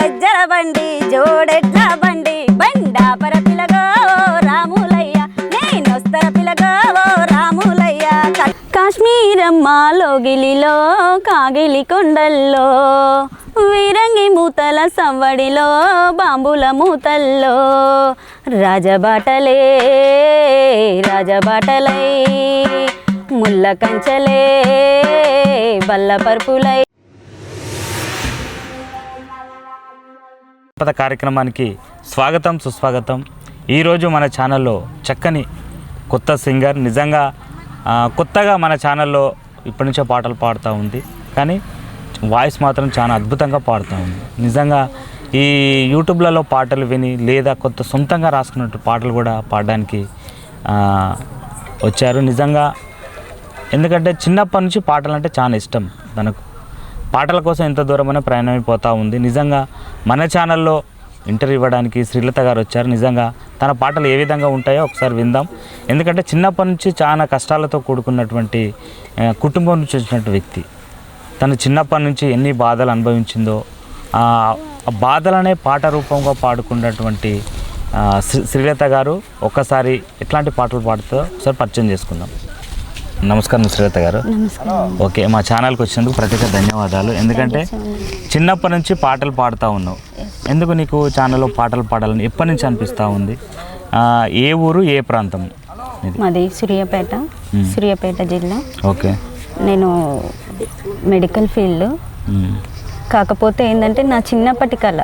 గజ్జల బండి జోడెడ్ల బండి బండాపర పిలగో రాములయ్య నేనొస్తర పిలగో రాములయ్య. క- కాశ్మీరమ్మ లోగిలిలో కాగిలి కొండల్లో వీరంగి మూతల సవ్వడిలో బాంబుల మూతల్లో. రాజబాటలే రాజబాటలై ముల్ల కంచలే బల్ల పరుపులై. పద కార్యక్రమానికి స్వాగతం సుస్వాగతం. ఈరోజు మన ఛానల్లో చక్కని కొత్త సింగర్ నిజంగా కొత్తగా మన ఛానల్లో ఇప్పటి నుంచే పాటలు పాడుతూ ఉంది. కానీ వాయిస్ మాత్రం చాలా అద్భుతంగా పాడుతూ ఉంది. నిజంగా ఈ యూట్యూబ్లలో పాటలు విని లేదా కొత్త సొంతంగా రాసుకున్నట్టు పాటలు కూడా పాడడానికి వచ్చారు. నిజంగా ఎందుకంటే చిన్నప్పటి నుంచి పాటలు అంటే చాలా ఇష్టం తనకు. పాటల కోసం ఎంత దూరమైనా ప్రయాణం అయిపోతూ ఉంది. నిజంగా మన ఛానల్లో ఇంటర్వ్యూ ఇవ్వడానికి శ్రీలత గారు వచ్చారు. నిజంగా తన పాటలు ఏ విధంగా ఉంటాయో ఒకసారి విందాం. ఎందుకంటే చిన్నప్పటి నుంచి చాలా కష్టాలతో కూడుకున్నటువంటి కుటుంబం నుంచి వచ్చినటువంటి వ్యక్తి. తను చిన్నప్పటి నుంచి ఎన్ని బాధలు అనుభవించిందో ఆ బాధలనే పాట రూపంగా పాడుకున్నటువంటి శ్రీ- శ్రీలత గారు ఒక్కసారి ఎట్లాంటి పాటలు పాడుతుందో ఒకసారి పరిచయం చేసుకుందాం. నమస్కారం శ్రీలత గారు. ఓకే మా ఛానల్కి వచ్చినందుకు ప్రత్యేక ధన్యవాదాలు. ఎందుకంటే చిన్నప్పటి నుంచి పాటలు పాడుతూ ఉన్నావు. ఎందుకు నీకు ఛానల్లో పాటలు పాడాలని ఎప్పటి నుంచి అనిపిస్తూ ఉంది? ఏ ఊరు ఏ ప్రాంతం? మాది సూర్యాపేట సూర్యాపేట జిల్లా. ఓకే. నేను మెడికల్ ఫీల్డ్ ఉమ్, కాకపోతే ఏంటంటే నా చిన్నప్పటి కళ.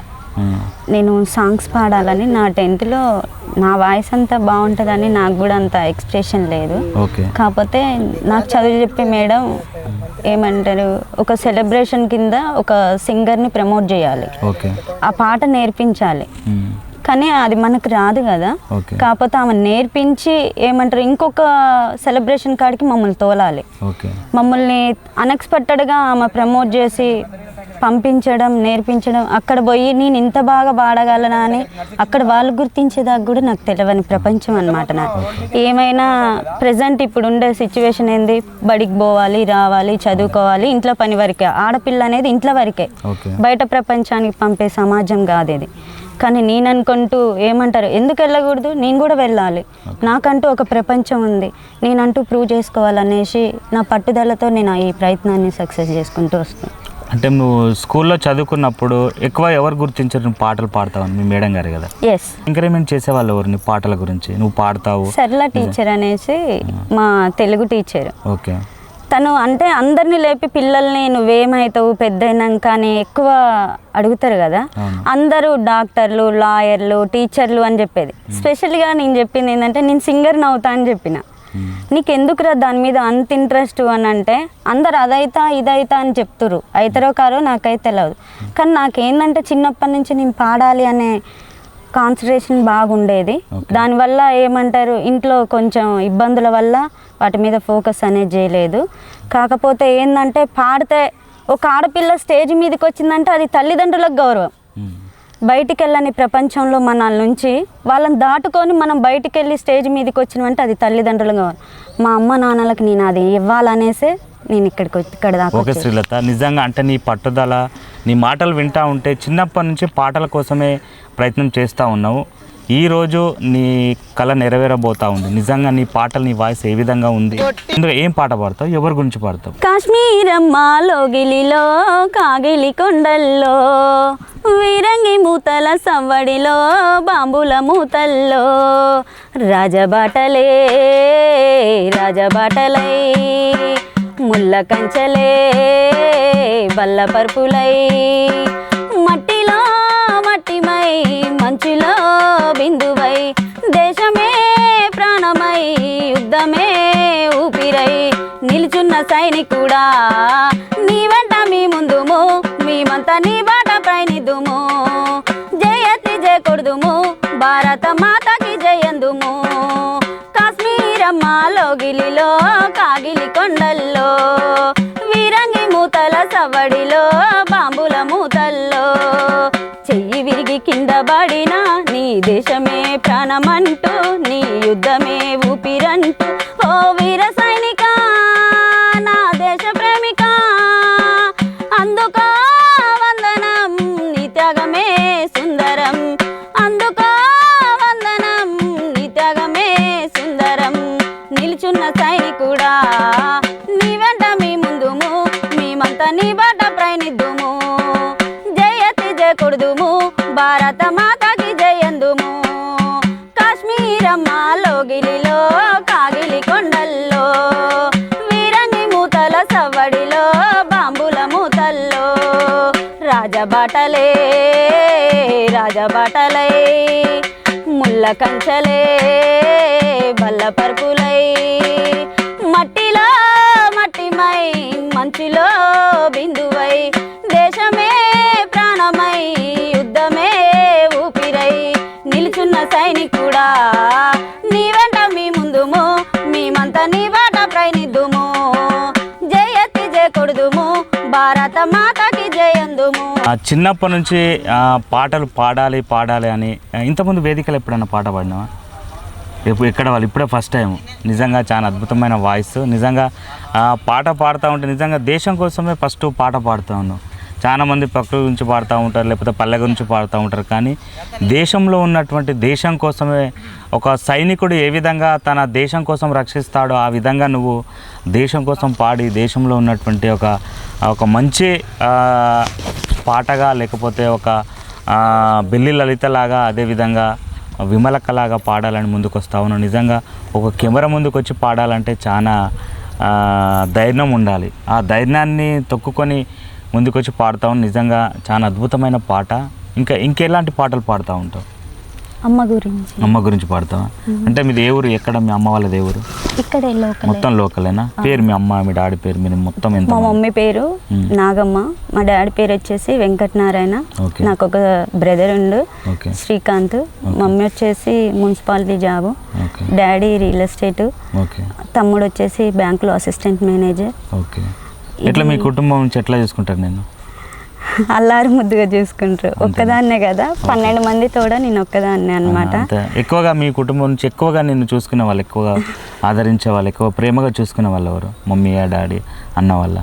నేను సాంగ్స్ పాడాలని నా టెన్త్లో నా వాయిస్ అంతా బాగుంటుందని నాకు కూడా అంత ఎక్స్ప్రెషన్ లేదు. కాకపోతే నాకు చదువు చెప్పే మేడం ఏమంటారు ఒక సెలబ్రేషన్ కింద ఒక సింగర్ని ప్రమోట్ చేయాలి. ఆ పాట నేర్పించాలి. ఉమ్, కానీ అది మనకు రాదు కదా. కాకపోతే ఆమె నేర్పించి ఏమంటారు ఇంకొక సెలబ్రేషన్ కాడికి మమ్మల్ని తోలాలి. మమ్మల్ని అన్ఎక్స్పెక్టెడ్గా ఆమె ప్రమోట్ చేసి పంపించడం నేర్పించడం అక్కడ పోయి నేను ఇంత బాగా పాడగలనా అని అక్కడ వాళ్ళు గుర్తించేదాకా కూడా నాకు తెలియని ప్రపంచం అనమాట నాకు. ఏమైనా ప్రజెంట్ ఇప్పుడు ఉండే సిచ్యువేషన్ ఏంది? బడికి పోవాలి రావాలి చదువుకోవాలి ఇంట్లో పని వరకే. ఆడపిల్ల అనేది ఇంట్లో వరకే. బయట ప్రపంచానికి పంపే సమాజం కాదు ఇది. కానీ నేను అనుకుంటూ ఏమంటారు? ఎందుకు వెళ్ళకూడదు? నేను కూడా వెళ్ళాలి. నాకంటూ ఒక ప్రపంచం ఉంది. నేనంటూ ప్రూవ్ చేసుకోవాలనేసి నా పట్టుదలతో నేను ఈ ప్రయత్నాన్ని సక్సెస్ చేసుకుంటూ వస్తాను అంటే నువ్వు స్కూల్లో చదువుకున్నప్పుడు ఎక్కువ ఎవరు గుర్తించారు నువ్వు పాటలు పాడతావని మీ మేడం గారు కదా? ఎస్ ఎంకరేజ్మెంట్ చేసేవాళ్ళు ఎవరు నీ పాటల గురించి? నువ్వు పాడతావు? సరళ టీచర్ అనేసి మా తెలుగు టీచర్ ఓకే. తను అంటే అందరినీ లేపి పిల్లల్ని నువ్వేమవుతావు పెద్దయినాక అని ఎక్కువ అడుగుతారు కదా. అందరూ డాక్టర్లు లాయర్లు టీచర్లు అని చెప్పేది. స్పెషల్గా నేను చెప్పింది ఏంటంటే నేను సింగర్ని అవుతా అని చెప్పిన. ఉమ్, నీకు ఎందుకురా దాని మీద అంత ఇంట్రెస్ట్ అని అంటే అందరు అదైతా ఇదైతా అని చెప్తురు అవుతారో కారో నాకైతే తెలియదు కానీ నాకేందంటే చిన్నప్పటి నుంచి నేను పాడాలి అనే కాన్సన్ట్రేషన్ బాగుండేది. దానివల్ల ఏమంటారు ఇంట్లో కొంచెం ఇబ్బందుల వల్ల వాటి మీద ఫోకస్ అనేది చేయలేదు. కాకపోతే ఏంటంటే పాడితే ఒక ఆడపిల్ల స్టేజ్ మీదకి వచ్చిందంటే అది తల్లిదండ్రులకు గౌరవం. బయటికి వెళ్ళని ప్రపంచంలో మన నుంచి వాళ్ళని దాటుకొని మనం బయటికి వెళ్ళి స్టేజ్ మీదకి వచ్చినామంటే అది తల్లిదండ్రులుగా మా అమ్మ నాన్నలకు నేను అది ఇవ్వాలనేసే నేను ఇక్కడికి ఇక్కడ దాకా ఓకే. శ్రీలత నిజంగా అంటే నీ పట్టుదల నీ మాటలు వింటా ఉంటే చిన్నప్పటి నుంచి పాటల కోసమే ప్రయత్నం చేస్తూ ఉన్నావు ఈరోజు నీ కళ నెరవేరబోతా ఉంది. నిజంగా నీ పాటలు నీ వాయిస్ ఏ విధంగా ఉంది? ఇందులో ఏం పాట పాడతావు? ఎవరి గురించి పాడతావు? కాశ్మీరమ్మా లోగిలిలో కాగిలి కొండల్లో వీరంగి మూతల సవ్వడిలో బాంబుల మూతల్లో రాజబాటలే రాజబాటలై ముల్ల కంచలే బల్ల పరుపులై నిల్చున్న కూడా. నీ వెంట మీ ముందుము మేమంతా నీ బాట పయనిద్దుము జయతి జయ కొడుదుము భారత మాతకి జయందుము. కాశ్మీరమ్మ లోగిలిలో కాగిలి కొండల్లో వీరంగి మూతల సవడిలో బాంబుల మూతల్లో. చెయ్యి విరిగి కింద పడినా నీ దేశమే ప్రాణమంటూ నీ యుద్ధమే ఊపిరంటూ కాశ్మీరమ్మలో గిలిలో కాగిలి కొండల్లో వీరంగి మూతల సవ్వడిలో బాంబుల మూతల్లో. రాజబాటలే రాజబాటలై ముళ్ళ కంచలే బల్ల పరుపులై. మట్టిలో మట్టిమై మంచిలో చిన్నప్పటి నుంచి పాటలు పాడాలి పాడాలి అని ఇంతకుముందు వేదికలు ఎప్పుడైనా పాట పాడినావా? ఎప్పుడు ఎక్కడ వాళ్ళు? ఇప్పుడే ఫస్ట్ టైం నిజంగా చాలా అద్భుతమైన వాయిస్ నిజంగా పాట పాడుతూ ఉంటే నిజంగా దేశం కోసమే ఫస్ట్ పాట పాడుతూ ఉన్నావు చాలా మంది ప్రకృతి గురించి పాడుతూ ఉంటారు లేకపోతే పల్లె గురించి పాడుతూ ఉంటారు. కానీ దేశంలో ఉన్నటువంటి దేశం కోసమే ఒక సైనికుడు ఏ విధంగా తన దేశం కోసం రక్షిస్తాడో ఆ విధంగా నువ్వు దేశం కోసం పాడి దేశంలో ఉన్నటువంటి ఒక ఒక మంచి పాటగా లేకపోతే ఒక ఆ, బెల్లి లలితలాగా అదేవిధంగా విమలకలాగా పాడాలని ముందుకు వస్తా ఉన్నాను. నిజంగా ఒక కెమెరా ముందుకు వచ్చి పాడాలంటే చాలా ధైర్యం ఉండాలి. ఆ ధైర్యాన్ని తొక్కుకొని ముందుకొచ్చి పాడుతాం నిజంగా చాలా అద్భుతమైన పాట. ఇంకా ఇంకెలాంటి పాటలు పాడుతూ ఉంటావు? అమ్మ గురించి. అమ్మ గురించి పాడతావా? అంటే మీది ఏ ఊరు? ఎక్కడ మీ అమ్మ వాళ్ళది ఏ ఊరు? ఇక్కడే లోకల్. మొత్తం లోకలేనా? పేరు మీ అమ్మ మీ డాడీ పేరు మీరు మొత్తం ఎంత మా మమ్మీ పేరు మ్మ్. నాగమ్మ. మా డాడీ పేరు వచ్చేసి వెంకటనారాయణ. నాకు ఒక బ్రదర్ ఉండు శ్రీకాంత్. మమ్మీ వచ్చేసి municipality job. Daddy real estate. తమ్ముడు వచ్చేసి బ్యాంకులో అసిస్టెంట్ మేనేజర్. ఓకే. ఎట్లా మీ కుటుంబం నుంచి ఎట్లా చూసుకుంటారు నేను అల్లారు ముద్దుగా చూసుకుంటారు. ఒక్కదాన్నే కదా? పన్నెండు మంది తోడ నేను ఒక్కదాన్నే అన్నమాట? అంతే. ఎక్కువగా మీ కుటుంబం నుంచి ఎక్కువగా నిన్ను చూసుకునే వాళ్ళు ఎక్కువగా ఆదరించే వాళ్ళు ఎక్కువ ప్రేమగా చూసుకునే వాళ్ళు ఎవరు? మమ్మీ డాడీ అన్న వాళ్ళ?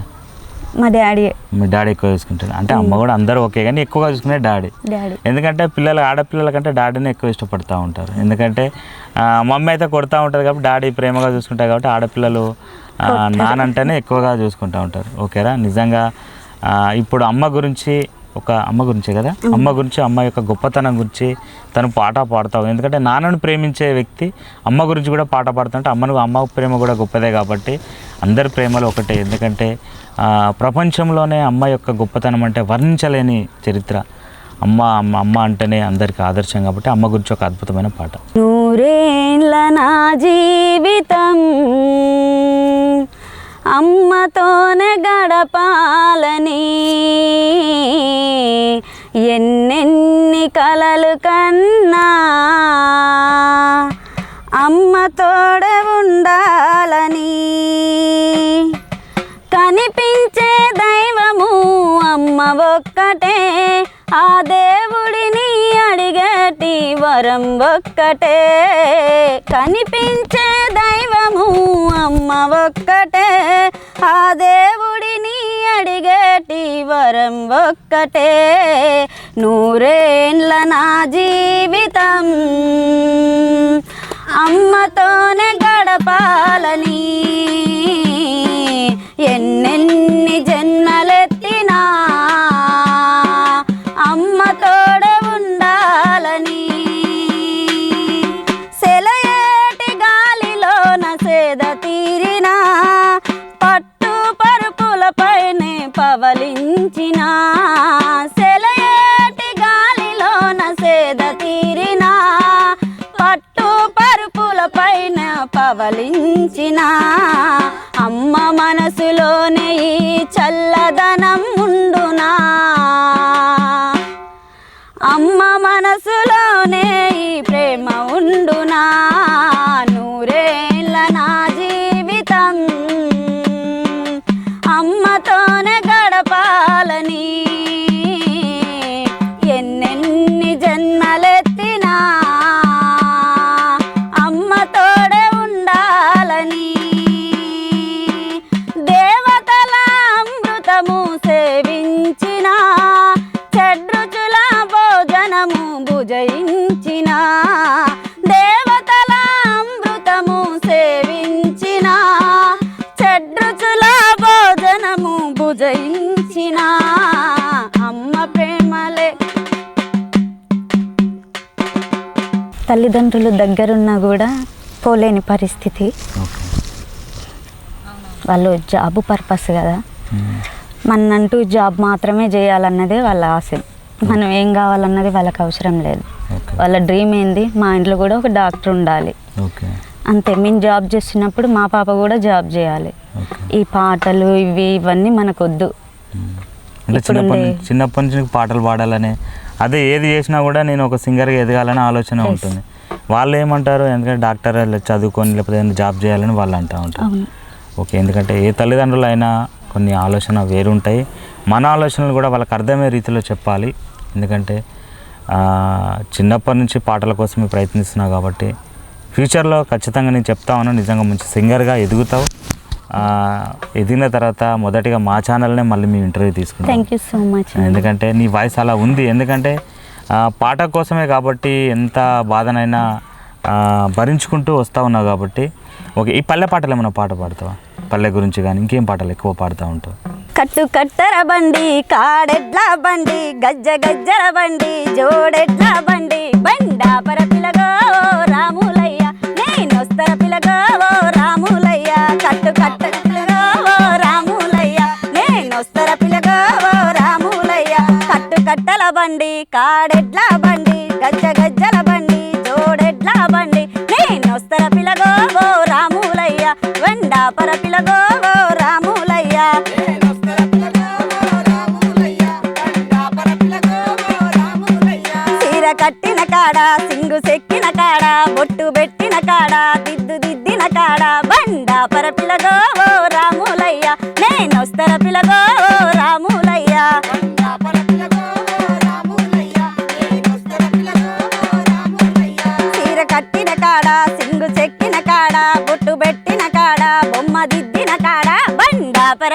మా డాడీ. మీ డాడీ ఎక్కువ చూసుకుంటారు అంటే అమ్మ కూడా అందరూ ఓకే కానీ ఎక్కువగా చూసుకునే డాడీ. డాడీ. ఎందుకంటే పిల్లలు ఆడపిల్లల కంటే డాడీని ఎక్కువ ఇష్టపడుతూ ఉంటారు. ఎందుకంటే మమ్మీ అయితే కొడుతూ ఉంటుంది కాబట్టి డాడీ ప్రేమగా చూసుకుంటారు కాబట్టి ఆడపిల్లలు నానంటేనే ఎక్కువగా చూసుకుంటూ ఉంటారు. ఓకేరా? నిజంగా ఇప్పుడు అమ్మ గురించి ఒక అమ్మ గురించే కదా? అమ్మ గురించి అమ్మ యొక్క గొప్పతనం గురించి తను పాట పాడతావు. ఎందుకంటే నాన్నను ప్రేమించే వ్యక్తి అమ్మ గురించి కూడా పాట పాడుతుంటే అమ్మను అమ్మ ప్రేమ కూడా గొప్పదే కాబట్టి అందరి ప్రేమలు ఒకటే. ఎందుకంటే ప్రపంచంలోనే అమ్మ యొక్క గొప్పతనం అంటే వర్ణించలేని చరిత్ర. అమ్మ అమ్మ అమ్మ అంటేనే అందరికీ ఆదర్శం కాబట్టి అమ్మ గురించి ఒక అద్భుతమైన పాట. నూరేళ్ళ నా జీవితం అమ్మతోనే గడపాలని. ఎన్నెన్ని కలలు కన్నా అమ్మ తోడే ఉండాలని. కనిపించే దైవము అమ్మ ఒక్కటే ఆ దేవుడు వరం ఒక్కటే. కనిపించే దైవము అమ్మ ఒక్కటే. ఆ దేవుడిని అడిగేటి వరం ఒక్కటే. నూరేండ్ల నా జీవితం అమ్మతోనే గడపాలని. ఎన్నెన్ని పవలించిన సెలయేటి గాలిలోన సేద తీరిన పట్టు పరుపులపైన పవలించిన అమ్మ మనసులోనే ఈ చల్లదనం ఉండునా? అమ్మ మనసులోనే ఈ ప్రేమ ఉండునా? సేవించిన చెడ్రుచుల భోజనము భుజయించిన అమ్మ ప్రేమలే. తల్లిదండ్రులు దగ్గరున్నా కూడా పోలేని పరిస్థితి. వాళ్ళు జాబ్ పర్పస్ కదా. మనంటూ జాబ్ మాత్రమే చేయాలన్నదే వాళ్ళ ఆశ. మనం ఏం కావాలన్నది వాళ్ళకి అవసరం లేదు. వాళ్ళ డ్రీమ్ ఏంది? మా ఇంట్లో కూడా ఒక డాక్టర్ ఉండాలి. ఓకే అంతే మేము జాబ్ చేస్తున్నప్పుడు మా పాప కూడా జాబ్ చేయాలి. ఈ పాటలు ఇవి ఇవన్నీ మనకొద్దు. అంటే చిన్నప్పటి చిన్నప్పటి నుంచి పాటలు పాడాలని అదే ఏది చేసినా కూడా నేను ఒక సింగర్గా ఎదగాలని ఆలోచన. ఉంటుంది. వాళ్ళు ఏమంటారు ఎందుకంటే డాక్టర్ చదువుకొని లేకపోతే ఏదైనా జాబ్ చేయాలని వాళ్ళు అంటూ ఉంటారు. ఓకే ఎందుకంటే ఏ తల్లిదండ్రులు అయినా కొన్ని ఆలోచన వేరుంటాయి. మన ఆలోచనలు కూడా వాళ్ళకి అర్థమయ్యే రీతిలో చెప్పాలి. ఎందుకంటే చిన్నప్పటి నుంచి పాటల కోసమే ప్రయత్నిస్తున్నావు కాబట్టి ఫ్యూచర్లో ఖచ్చితంగా నేను చెప్తా ఉన్నాను నిజంగా మంచి సింగర్గా ఎదుగుతావు. ఎదిగిన తర్వాత మొదటిగా మా ఛానల్నే మళ్ళీ మేము ఇంటర్వ్యూ తీసుకుంటాం. థ్యాంక్ యూ సో మచ్ ఎందుకంటే నీ వాయిస్ అలా ఉంది. ఎందుకంటే పాట కోసమే కాబట్టి ఎంత బాధనైనా భరించుకుంటూ వస్తూ ఉన్నావు కాబట్టి. ఓకే ఈ పల్లె పాటలు ఏమైనా పాట పాడతావా? పల్లె గురించి కానీ ఇంకేం పాటలు ఎక్కువ పాడుతూ ఉంటావు? కట్టు కట్టర బండి కాడెడ్ల బండి గజ్జ గజ్జల బండి జోడెడ్ల బండి బండాపర రాములయ్య. నేనొస్తర పిలగో రాములయ్య. కట్టు కట్టర పిలగో రాములయ్య. నేనొస్తర పిలగో రాములయ్య. కట్టు కట్టల బండి కాడెడ్ల బండి గజ్జ గజ్జల బండి జోడెడ్ల బండి. నేనొస్తర పిలగో రాములయ్య. బండాపర పిల కాడ బొట్టు పెట్టిన కాడ దిద్దు దిద్దిన కాడ బండా పర పిలగో ఓ రాములయ్య నేనొస్తర పిలగో ఓ రాములయ్య. చీర కట్టిన కాడ సింగు చెక్కిన కాడ బొట్టు పెట్టిన కాడ బొమ్మ దిద్దిన కాడ బండా పర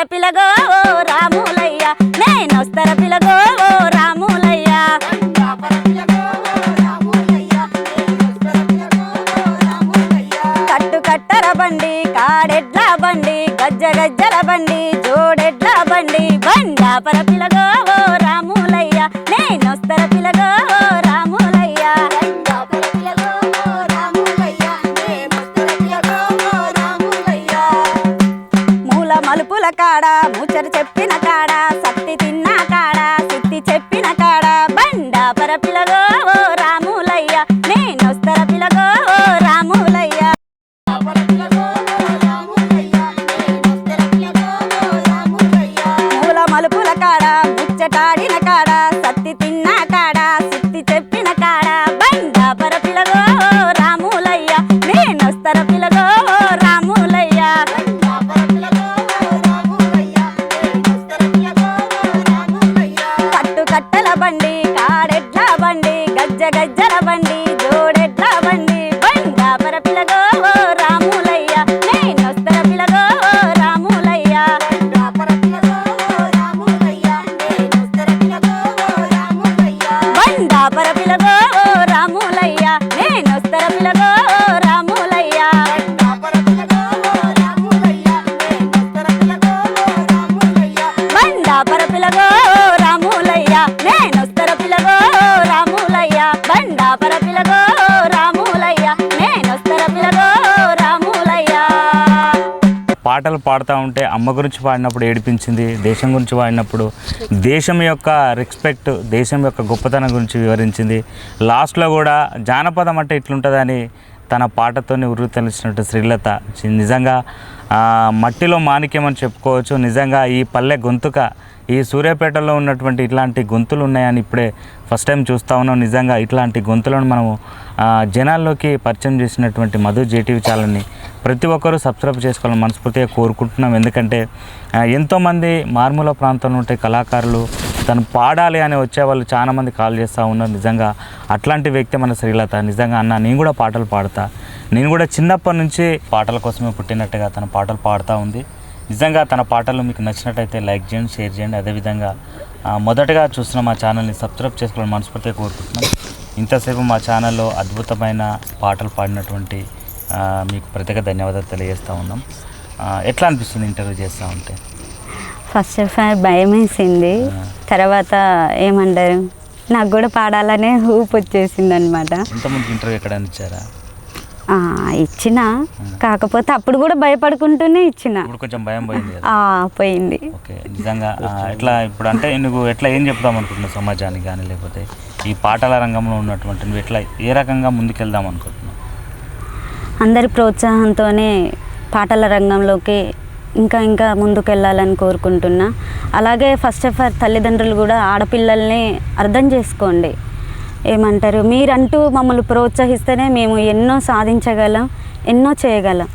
పాటలు పాడుతూ ఉంటే అమ్మ గురించి పాడినప్పుడు ఏడిపించింది దేశం గురించి పాడినప్పుడు. దేశం యొక్క రెస్పెక్ట్ దేశం యొక్క గొప్పతనం గురించి వివరించింది. లాస్ట్లో కూడా జానపదం అంటే ఇట్లుంటుందని తన పాటతోనే ఉర్రు తెలిసినట్టు శ్రీలత. నిజంగా మట్టిలో మాణిక్యం అని చెప్పుకోవచ్చు. నిజంగా ఈ పల్లె గొంతుక ఈ సూర్యాపేటలో ఉన్నటువంటి ఇట్లాంటి గొంతులు ఉన్నాయని ఇప్పుడే ఫస్ట్ టైం చూస్తూ ఉన్నాం. నిజంగా ఇట్లాంటి గొంతులను మనము జనాల్లోకి పరిచయం చేసినటువంటి మధు జేటీవీ ఛానల్ని ప్రతి ఒక్కరూ సబ్స్క్రైబ్ చేసుకోవాలని మనస్ఫూర్తిగా కోరుకుంటున్నాం. ఎందుకంటే ఎంతోమంది మారుమూల ప్రాంతంలో ఉంటే కళాకారులు తను పాడాలి అని వచ్చే వాళ్ళు చాలా మంది కాల్ చేస్తూ ఉన్నారు. నిజంగా అట్లాంటి వ్యక్తి మన శ్రీలత. నిజంగా అన్న నేను కూడా పాటలు పాడతా. నేను కూడా చిన్నప్పటి నుంచి పాటల కోసమే పుట్టినట్టుగా తన పాటలు పాడుతూ ఉంది. నిజంగా తన పాటలు మీకు నచ్చినట్టయితే లైక్ చేయండి షేర్ చేయండి. అదేవిధంగా మొదటగా చూస్తున్న మా ఛానల్ని సబ్స్క్రైబ్ చేసుకోవాలని మనస్ఫూర్తిగా కోరుకుంటున్నాం. ఇంతసేపు మా ఛానల్లో అద్భుతమైన పాటలు పాడినటువంటి మీకు ప్రత్యేక ధన్యవాదాలు తెలియజేస్తూ ఉన్నాం. ఎట్లా అనిపిస్తుంది ఇంటర్వ్యూ చేస్తూ ఉంటే? ఫస్ట్ ఆఫ్ ఆల్ భయం వేసింది. తర్వాత ఏమంటారు? నాకు కూడా పాడాలనే ఊపు వచ్చేసింది అనమాట ఇంతకుముందు ఇంటర్వ్యూ ఎక్కడైనా ఇచ్చారా? ఇచ్చిన. కాకపోతే అప్పుడు కూడా భయపడుకుంటూనే ఇచ్చిన. కొంచెం భయం పోయింది పోయింది. ఓకే నిజంగా ఎట్లా ఇప్పుడు అంటే నువ్వు ఎట్లా ఏం చెప్దాం అనుకుంటున్నావు సమాజానికి కానీ లేకపోతే ఈ పాటల రంగంలో ఉన్నటువంటి నువ్వు ఎట్లా ఏ రకంగా ముందుకెళ్దాం అనుకుంటున్నావు? అందరి ప్రోత్సాహంతోనే పాటల రంగంలోకి ఇంకా ఇంకా ముందుకెళ్ళాలని కోరుకుంటున్నా. అలాగే ఫస్ట్ ఆఫ్ ఆల్ తల్లిదండ్రులు కూడా ఆడపిల్లల్ని అర్థం చేసుకోండి. ఏమంటారు? మీరంటూ మమ్మల్ని ప్రోత్సహిస్తేనే మేము ఎన్నో సాధించగలం ఎన్నో చేయగలం.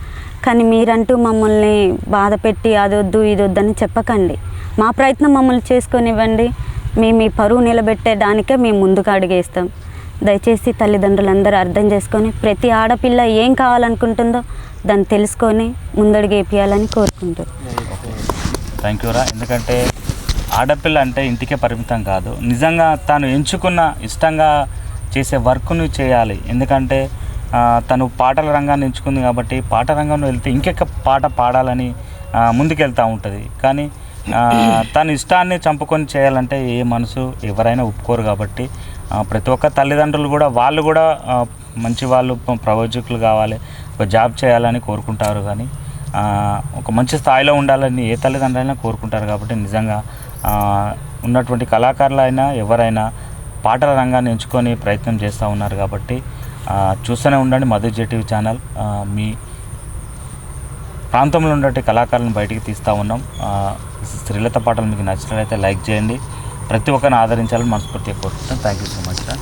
కానీ మీరంటూ మమ్మల్ని బాధ పెట్టి అదొద్దు ఇదొద్దని చెప్పకండి. మా ప్రయత్నం మమ్మల్ని చేసుకొనివ్వండి. మేము మీ పరువు నిలబెట్టేదానికే మేము ముందుకు అడిగేస్తాం. దయచేసి తల్లిదండ్రులందరూ అర్థం చేసుకొని ప్రతి ఆడపిల్ల ఏం కావాలనుకుంటుందో దాన్ని తెలుసుకొని ముందడుగు వేపియాలని కోరుకుంటున్నాను. థ్యాంక్ యూరా ఎందుకంటే ఆడపిల్ల అంటే ఇంటికే పరిమితం కాదు. నిజంగా తాను ఎంచుకున్న ఇష్టంగా చేసే వర్క్ను చేయాలి. ఎందుకంటే తను పాటల రంగాన్ని ఎంచుకుంది కాబట్టి పాట రంగంలో వెళ్తే ఇంకెక్క పాట పాడాలని ముందుకెళ్తూ ఉంటుంది. కానీ తన ఇష్టాన్ని చంపుకొని చేయాలంటే ఏ మనసు ఎవరైనా ఒప్పుకోరు కాబట్టి ప్రతి ఒక్క తల్లిదండ్రులు కూడా వాళ్ళు కూడా మంచి వాళ్ళు ప్రయోజకులు కావాలి ఒక జాబ్ చేయాలని కోరుకుంటారు కానీ ఒక మంచి స్థాయిలో ఉండాలని ఏ తల్లిదండ్రులైనా కోరుకుంటారు కాబట్టి నిజంగా ఉన్నటువంటి ఉన్నటువంటి కళాకారులైనా ఎవరైనా పాటల రంగాన్ని ఎంచుకొని ప్రయత్నం చేస్తూ ఉన్నారు కాబట్టి చూస్తూనే ఉండండి మధు జెటివ్ ఛానల్. మీ ప్రాంతంలో ఉన్నటువంటి కళాకారులను బయటికి తీస్తూ ఉన్నాం. శ్రీలత పాటలు మీకు నచ్చినట్లయితే లైక్ చేయండి. ప్రతి ఒక్కరిని ఆదరించాలని మనస్ఫూర్తిగా కోరుకుంటాం thank you so much sir